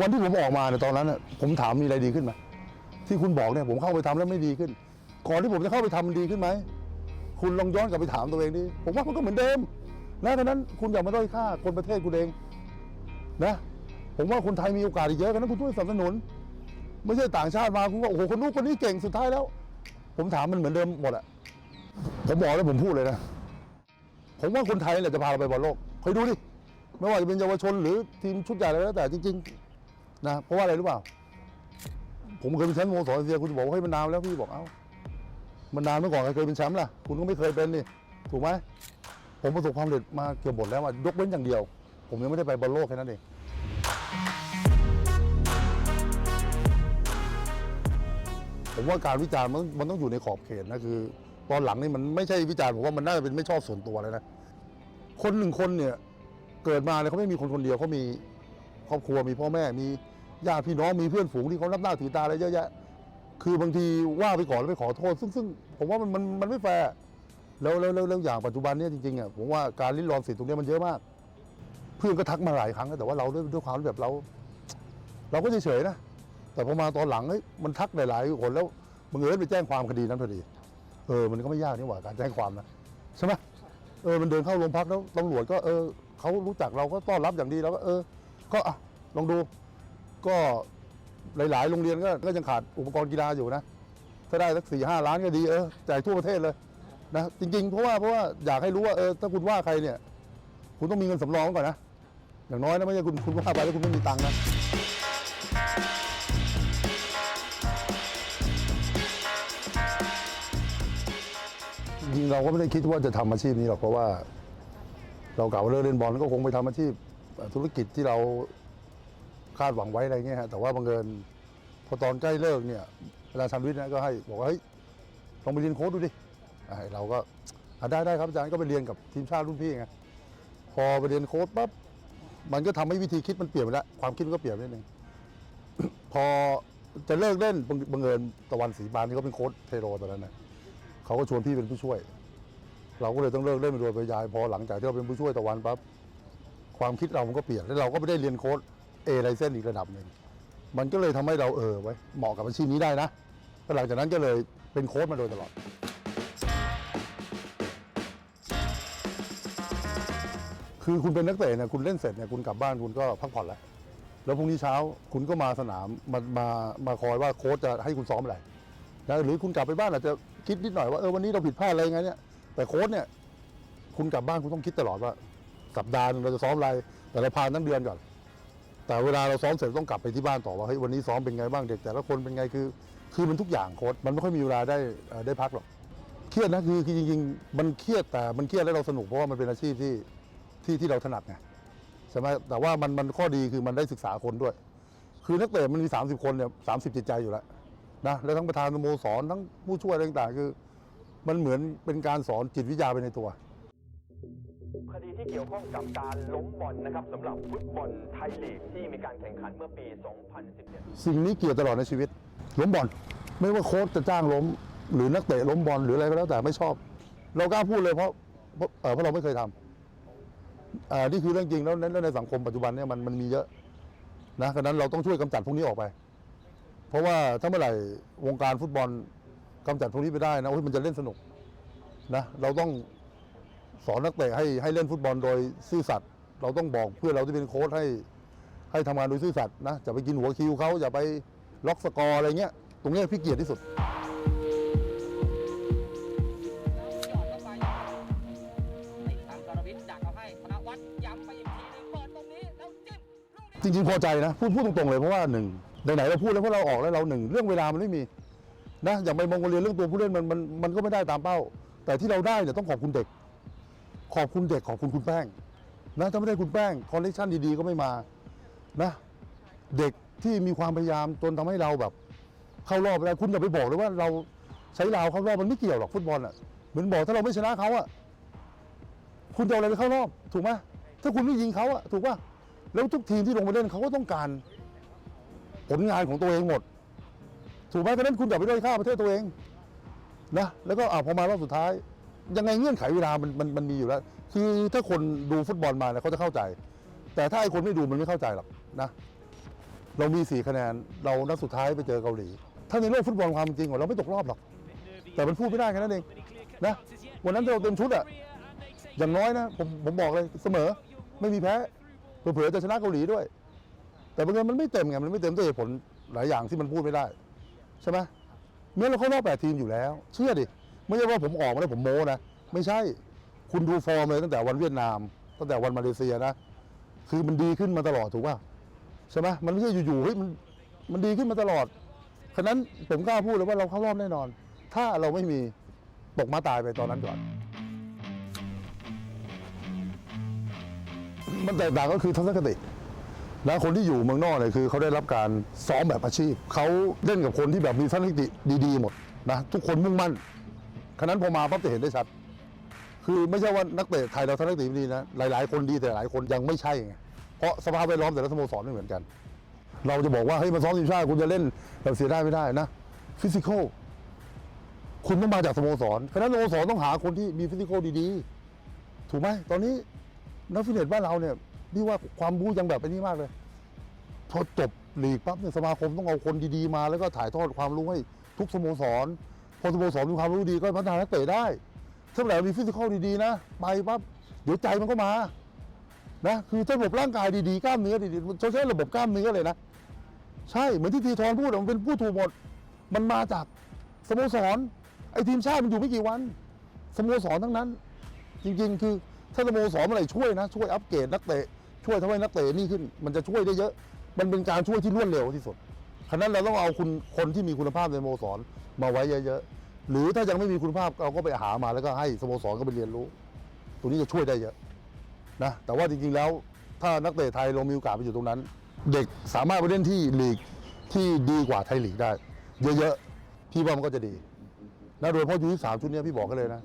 วันที่ผมออกมาเนี่ยตอนนั้นน่ะผมถามมีอะไรดีขึ้นไหมที่คุณบอกเนี่ยผมเข้าไปทำแล้วไม่ดีขึ้น ก่อนที่ผมจะเข้าไปทำมันดีขึ้นไหมคุณลองย้อนกลับไปถามตัวเองดิผมว่ามันก็เหมือนเดิมนะดังนั้นคุณอย่ามาด้อยค่าคนประเทศคุณเองนะ ผมว่าคนไทยมีโอกาสอีกเยอะกันนั้นคุณช่วยสนับสนุน ไม่ใช่ต่างชาติมาคุณว่าโอ้โหคนนู้นคนนี้เก่งสุดท้ายแล้ว ผมถามมันเหมือนเดิมหมดอะผมบอกแล้วผมพูดเลยนะผมว่าคนไทยแหละจะพาเราไปบอลโลกคอยดูดิไม่ว่าจะเป็นเยาวชนหรือทีมชุดใหญ่อะไรแล้วแต่จริง ๆ นะเพราะว่าอะไรรู้เปล่า ผมเคยเป็นแชมป์โมสรเอเชียคุณจะบอกว่าเฮ้ยมันนานแล้วพี่บอกเอ้ามันนานเมื่อก่อนใครเคยเป็นแชมป์ล่ะคุณก็ไม่เคยเป็นนี่ถูกไหมผมประสบความสำเร็จมาเกือบหมดแล้วอะยกเว้นอย่างเดียว ผมยังไม่ได้ไปบอลโลกแค่นั้นเองผมว่าการวิจารณ์มันมันต้องอยู่ในขอบเขตนะคือ ตอนหลังนี่มันไม่ใช่วิจารณ์ผมว่ามันน่าจะเป็นไม่ชอบส่วนตัวเลยนะคนหนึ่งคนเนี่ยเกิดมาเนี่ยเขาไม่มีคนคนเดียวเขามีครอบครัวมีพ่อแม่มี ญาติพี่น้องมีเพื่อนฝูงที่เขารับหน้าถือตาอะไรเยอะแยะ คือบางทีว่าไปก่อนแล้วไปขอโทษ ซึ่งซึ่งผมว่ามันมันมันไม่แฟร์แล้วแล้วแล้วแล้วอย่างปัจจุบันเนี่ยจริงๆอะผมว่าการลิ้นรอนสิทธิ์ตรงเนี้ยมันเยอะมาก เพื่อนก็ทักมาหลายครั้งแล้วแต่ว่าเราด้วยด้วยความแบบเรา เราก็เฉยๆนะแต่พอมาตอนหลังเฮ้ยมันทักหลายๆคนแล้วบังเอิญไปแจ้งความคดีนั้นพอดี เออ มันก็ไม่ยากนี่หว่าการแจ้งความนะใช่ไหมเออมันเดินเข้าโรงพักแล้วตำรวจก็เออเขารู้จักเราก็ต้อนรับอย่างดีแล้วก็เออ ก็อะลองดู ก็หลาย ๆ โรงเรียนก็ก็ยังขาดอุปกรณ์กีฬาอยู่นะ ถ้าได้สักสี่ห้าล้านก็ดีเออแจกทั่วประเทศเลยนะจริง ๆ เพราะว่าเพราะว่าอยากให้รู้ว่าเออถ้าคุณว่าใครเนี่ย คุณต้องมีเงินสำรองก่อนนะอย่างน้อยนะไม่ใช่คุณคุณว่าไปแล้วคุณไม่มีตังค์นะจริงเราก็ไม่ได้คิดว่าจะทำอาชีพนี้หรอกเพราะว่า เราเก่าเลิกเล่นบอลก็คงไปทำอาชีพธุรกิจที่เรา คาดหวังไว้อะไรเงี้ยฮะแต่ว่าบังเอิญพอตอนใกล้เลิกเนี่ยเวลาชันวิทย์นะก็ให้บอกว่าเฮ้ยลองไปเรียนโค้ดดูดิอะเราก็อะได้ได้ครับอาจารย์ก็ไปเรียนกับทีมชาติรุ่นพี่ไงพอไปเรียนโค้ดปั๊บมันก็ทำให้วิธีคิดมันเปลี่ยนไปแล้วความคิดมันก็เปลี่ยนไปนิดนึง พอจะเลิกเล่นบังบังเอิญตะวันศรีปานที่เขาเป็นโค้ดเทโรตอนนั้นนะเขาก็ชวนพี่เป็นผู้ช่วย เราก็เลยต้องเลิกเล่นเป็นโดยปริยายพอหลังจากที่เราเป็นผู้ช่วยตะวันปั๊บความคิดเรามันก็เปลี่ยนแล้วเราก็ไม่ได้เรียนโค้ด เอไลเซนอีกระดับหนึ่ง มันก็เลยทำให้เราเออไว้ เหมาะกับอาชีพนี้ได้นะแล้วหลังจากนั้นก็เลยเป็นโค้ดมาโดยตลอด คือคุณเป็นนักเตะเนี่ยคุณเล่นเสร็จเนี่ยคุณกลับบ้านคุณก็พักผ่อนแล้ว แล้วพรุ่งนี้เช้าคุณก็มาสนามมามามาคอยว่าโค้ชจะให้คุณซ้อมอะไรนะหรือคุณกลับไปบ้านอาจจะคิดนิดหน่อยว่าเออวันนี้เราผิดพลาดอะไรงไงเนี่ยแต่โค้ชเนี่ยคุณกลับบ้านคุณต้องคิดตลอดว่า สัปดาห์หนึงเราจะซ้อมอะไร แต่เราพานทั้งเดือนก่อน แต่เวลาเราซ้อมเสร็จต้องกลับไปที่บ้านต่อว่าเฮ้ยวันนี้ซ้อมเป็นไงบ้างเด็ก แต่ละคนเป็นไงคือคือมันทุกอย่างโค้ชมันไม่ค่อยมีเวลาได้ได้พักหรอกเครียดนะคือจริงๆมันเครียดแต่มันเครียดแล้วเราสนุกเพราะว่ามันเป็นอาชีพที่ที่ที่เราถนัดไงใช่ไหมแต่ว่ามันมันข้อดีคือมันได้ศึกษาคนด้วย คือนักเตะมันมี 30 คนเนี่ยสามสิบจิตใจอยู่แล้วนะแล้วทั้งประธานสโมสรทั้งผู้ช่วยต่างๆ คือ มันเหมือนเป็นการสอนจิตวิทยาไปในตัว คดีที่เกี่ยวข้องกับการล้มบอลนะครับสำหรับฟุตบอลไทยลีกที่มีการแข่งขันเมื่อปี 2017 สิ่งนี้เกี่ยวตลอดในชีวิต ล้มบอลไม่ว่าโค้ชจะจ้างล้ม หรือนักเตะล้มบอลหรืออะไรก็แล้วแต่ไม่ชอบ เรากล้าพูดเลยเพราะเพราะเราไม่เคยทำนี่คือเรื่องจริงแล้วในสังคมปัจจุบันเนี่ยมันมันมีเยอะนะฉะนั้นเราต้องช่วยกำจัดพวกนี้ออกไป เพราะว่าถ้าเมื่อไหร่วงการฟุตบอลกำจัดพวกนี้ไปได้นะโอ้ยมันจะเล่นสนุกนะเราต้อง สอนนักเตะให้ให้เล่นฟุตบอลโดยซื่อสัตย์เราต้องบอกเพื่อนเราที่เป็นโค้ชให้ ให้ทำงานโดยซื่อสัตย์นะจะไปกินหัวคิวเขาอย่าไปล็อกสกอร์อะไรเงี้ยตรงเนี้ยพี่เกียรติที่สุดยอดเข้าไปติดทางกรวิทย์ดักเอาให้ธนวัฒน์ย้ำไปอีกทีหนึงเปิดตรงนี้ แล้วจิ้มลูกนี้ จริงๆพอใจนะพูดพูดตรงๆเลยเพราะว่าหนึ่งไหนๆเราพูดแล้วเพราะเราออกแล้วเราหนึ่งเรื่องเวลามันไม่มีนะอย่างไปมองโกเลียเรื่องตัวผู้เล่นมันมันมันก็ไม่ได้ตามเป้า แต่ที่เราได้เนี่ยต้องขอบคุณเด็ก ขอบคุณเด็กขอบคุณคุณแป้งนะถ้าไม่ได้คุณแป้งคอนเนคชันดีๆก็ไม่มานะ เด็กที่มีความพยายามจนทำให้เราแบบ เข้ารอบไปได้คุณอย่าไปบอกเลยว่าเราใช้เราวเข้ารอบมันไม่เกี่ยวหรอกฟุตบอลอะเหมือนบอกถ้าเราไม่ชนะเขาอะคุณจะเอาอะไรไปเข้ารอบถูกไหมถ้าคุณไม่ยิงเขาอะถูกป่ะแล้วทุกทีมที่ลงไปเล่นเขาก็ต้องการ ผลงานของตัวเองหมด ถูกไหมเพราะฉะนั้นคุณอย่าไปด้อยค่าประเทศตัวเองนะแล้วก็อ่าพอมารอบสุดท้าย ยังไงเงื่อนไขเวลามันมันมันมีอยู่แล้ว คือถ้าคนดูฟุตบอลมาเนี่ยเขาจะเข้าใจ แต่ถ้าไอ้คนไม่ดูมันไม่เข้าใจหรอกนะเรามี4คะแนนเรานัดสุดท้ายไปเจอเกาหลี ถ้าในโลกฟุตบอลความจริงของเราไม่ตกรอบหรอก แต่มันพูดไม่ได้แค่นั้นเองนะวันนั้นเราเต็มชุดอะอย่างน้อยนะผมผมบอกเลยเสมอไม่มีแพ้เผื่อจะชนะเกาหลีด้วย แต่บางทีมันไม่เต็มไงมันไม่เต็มด้วยเหตุผลหลายอย่างที่มันพูดไม่ได้ ใช่ไหมเมื่อเราเข้ารอบแปดทีมอยู่แล้ว เชื่อดิ ไม่ใช่ว่าผมออกมาแล้วผมโม้นะไม่ใช่คุณดูฟอร์มเลยตั้งแต่วันเวียดนาม ตั้งแต่วันมาเลเซียนะ คือมันดีขึ้นมาตลอดถูกป่ะใช่ไหมมันไม่ใช่อยู่ๆเฮ้ยมันมันดีขึ้นมาตลอดฉะนั้นผมกล้าพูดเลยว่าเราเข้ารอบแน่นอน ถ้าเราไม่มีตกมาตายไปตอนนั้นก่อน มันแตกต่างก็คือทัศนคตินะคนที่อยู่เมืองนอกเนี่ยคือเขาได้รับการซ้อมแบบอาชีพ เขาเล่นกับคนที่แบบมีทัศนคติดี ๆ หมดนะทุกคนมุ่งมั่น ฉะนั้นพอมาปั๊บจะเห็นได้ชัด คือไม่ใช่ว่านักเตะไทยเราทัศนคติไม่ดีนะ หลายๆ คนดีแต่หลายคนยังไม่ใช่ไงเพราะสภาพแวดล้อมแต่ละสโมสรไม่เหมือนกัน เราจะบอกว่าเฮ้ยมาซ้อมทีมชาติคุณจะเล่นแบบเสียได้ไม่ได้นะฟิสิกอลคุณต้องมาจากสโมสรฉะนั้นสโมสรต้องหาคนที่มีฟิสิกอลดีๆ ถูกไหมตอนนี้นักฟิตเนสบ้านเราเนี่ยพี่ว่าความรู้ยังแบบไปนี่มากเลยพอจบลีกปั๊บเนี่ยสมาคมต้องเอาคนดีๆมา แล้วก็ถ่ายทอดความรู้ให้ทุกสโมสร อสโมสรมีความรู้ดีก็พัฒนานักเตะได้ถ้าไหนมีฟิสิกอลดีๆนะไปปั๊บเดี๋ยวใจมันก็มานะคือระบบร่างกายดีๆกล้ามเนื้อดีๆมันใช้ระบบกล้ามเนื้อเลยนะใช่เหมือนที่ทีทอนพูดมันเป็นผู้ถูกหมด มันมาจากสโมสรไอ้ทีมชาติมันอยู่ไม่กี่วันสโมสรทั้งนั้น จริงๆ คือถ้าสโมสรเมื่อไหร่ช่วยนะช่วยอัปเกรดนักเตะช่วยทำให้นักเตะนี่ขึ้น มันจะช่วยได้เยอะ มันเป็นการช่วยที่รวดเร็วที่สุด ฉะนั้นเราต้องเอาคุณคนที่มีคุณภาพในสโมสรมาไว้เยอะๆ หรือถ้ายังไม่มีคุณภาพเราก็ไปหามาแล้วก็ให้สโมสรก็ไปเรียนรู้ตรงนี้จะช่วยได้เยอะนะแต่ว่าจริงๆแล้วถ้านักเตะไทยเรามีโอกาสไปอยู่ตรงนั้น เด็กสามารถไปเล่นที่ลีกที่ดีกว่าไทยลีกได้ เยอะๆพี่ว่ามันก็จะดีนะโดยเฉพาะยูที่สามชุดนี้พี่บอกกันเลยนะ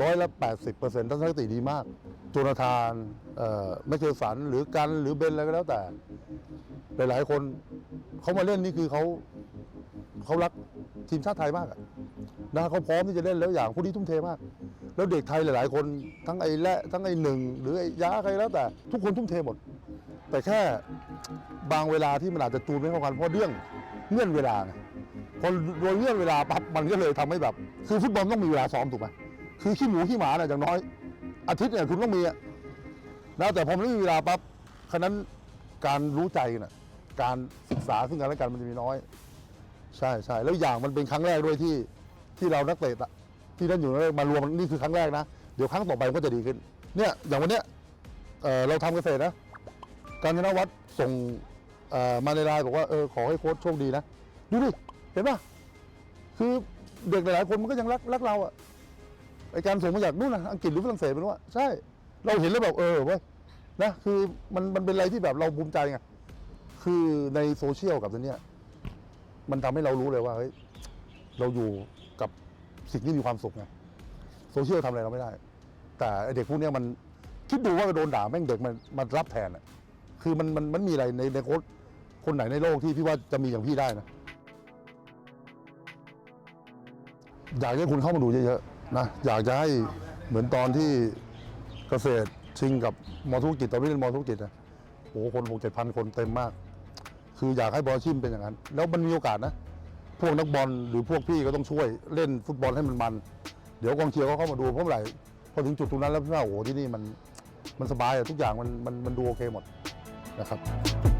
ร้อยละแปดสิบเปอร์เซ็นต์ทัศนคติดีมากโจนาธานเอ่อแมคเคลสันหรือกันหรือเบนอะไรก็แล้วแต่หลายๆคน เขามาเล่นนี่คือเขาเขารักทีมชาติไทยมากอะนะเขาพร้อมที่จะเล่นแล้วอย่างผู้นี้ทุ่มเทมาก แล้วเด็กไทยหลาย ๆ คนทั้งไอ้และทั้งไอ้หนึ่งหรือไอ้ยาใครแล้วแต่ ทุกคนทุ่มเทหมด แต่แค่บางเวลาที่มันอาจจะจูนไม่เข้ากันเพราะเรื่องเงื่อนเวลาไงพอโดยเงื่อนเวลาปั๊บมันก็เลยทำให้แบบ คือฟุตบอลต้องมีเวลาซ้อมถูกไหมคือขี้หมูขี้หมาเนี่ยอย่างน้อย อาทิตย์เนี่ยคุณต้องมีนะแต่พอไม่มีเวลาปั๊บฉะนั้นการรู้ใจน่ะ การศึกษาซึ่งกันและกันมันจะมีน้อย ใช่ใช่แล้วอย่างมันเป็นครั้งแรกด้วยที่ที่เรานักเตะที่นั่นอยู่นั่นมารวมนี่คือครั้งแรกนะ เดี๋ยวครั้งต่อไปมันก็จะดีขึ้น เนี่ยอย่างวันเนี้ยเอ่อเราทำเกษตรนะ การธนวัฒน์ส่งเอ่อมาในไลน์บอกว่าเออขอให้โค้ชโชคดีนะ ดูดิ เห็นปะคือเด็กหลายๆคนมันก็ยังรักรักเราอะไอการส่งมาจากนู่นนะอังกฤษหรือฝรั่งเศสไม่รู้อะใช่ เราเห็นแล้วแบบเออเว้ยนะคือมันมันเป็นอะไรที่แบบเราภูมิใจไง คือในโซเชียลกับตัวเนี้ยมันทำให้เรารู้เลยว่าเฮ้ยเราอยู่กับสิ่งที่มีความสุขไงโซเชียลทำอะไรเราไม่ได้ แต่เด็กพวกนี้มันคิดดูว่าโดนด่าแม่งเด็กมันมันรับแทนอะคือมันมันมันมีอะไรในในโค้ชคนไหนในโลกที่พี่ว่าจะมีอย่างพี่ได้นะอยากให้คุณเข้ามาดูเยอะๆนะอยากจะให้เหมือนตอนที่เกษตรชิงกับมอธุรกิจตอนนี้เล่นมอธุรกิจนะโอ้โหคนหกเจ็ดพันคนเต็มมาก คืออยากให้บอลชิมเป็นอย่างนั้น แล้วมันมีโอกาสนะ พวกนักบอลหรือพวกพี่ก็ต้องช่วยเล่นฟุตบอลให้มันมัน เดี๋ยวกองเชียร์ก็เข้ามาดูเพราะเมื่อไหร่พอถึงจุดตรงนั้นแล้วพี่ว่าโอ้โหที่นี่มันมันสบายอะทุกอย่างมันมันมันดูโอเคหมดนะครับ